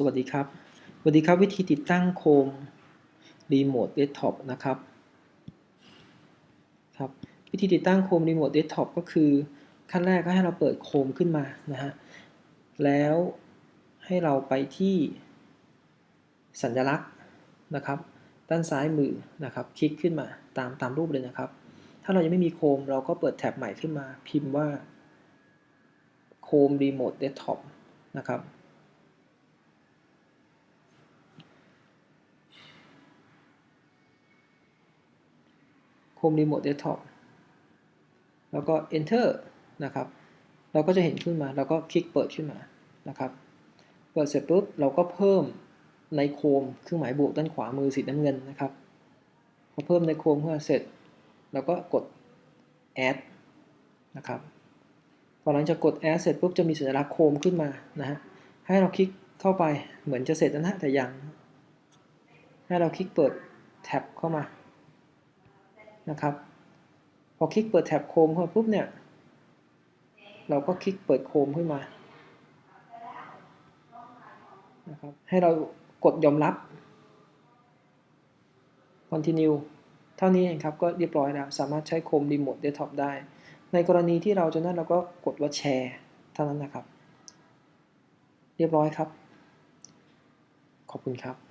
สวัสดีครับ สวัสดีครับวิธีติดตั้งโคมรีโมทเดสก์ท็อปนะครับ ครับ วิธีติดตั้งโคมรีโมทเดสก์ท็อปก็คือ ขั้นแรกก็ให้เราเปิดโคมขึ้นมานะฮะ แล้วให้เราไปที่สัญลักษณ์นะครับ ด้านซ้ายมือนะครับ คลิกขึ้นมาตามตามรูปเลยนะครับ ถ้าเรายังไม่มีโคมเราก็เปิดแท็บใหม่ขึ้นมา พิมพ์ว่าโคมรีโมทเดสก์ท็อปนะครับ โคมรีโมทเดสก์ท็อปแล้วก็ enter นะครับ เราก็จะเห็นขึ้นมา เราก็คลิกเปิดขึ้นมานะครับ เปิดเสร็จปุ๊บ เราก็เพิ่มในโคมเครื่องหมายบวกด้านขวามือสีน้ำเงินนะครับ พอเพิ่มในโคมขึ้นมาเสร็จ เราก็กด add นะครับพอหลังจากกด add เสร็จปุ๊บจะมีสัญลักษณ์โคมขึ้นมานะฮะ ให้เราคลิกเข้าไปเหมือนจะเสร็จแล้วนะแต่ยัง ให้เราคลิกเปิดแท็บเข้ามา นะครับ พอคลิกเปิดแท็บโคมเข้ามาปุ๊บเนี่ย เราก็คลิกเปิดโคมขึ้นมานะครับให้เรากดยอมรับ continue เท่านี้เองครับ ก็เรียบร้อยแล้ว สามารถใช้โคมรีโมทเดสก์ท็อปได้ ในกรณีที่เราจะนั่นเราก็กดว่าแชร์เท่านั้นนะครับ เรียบร้อยครับ ขอบคุณครับ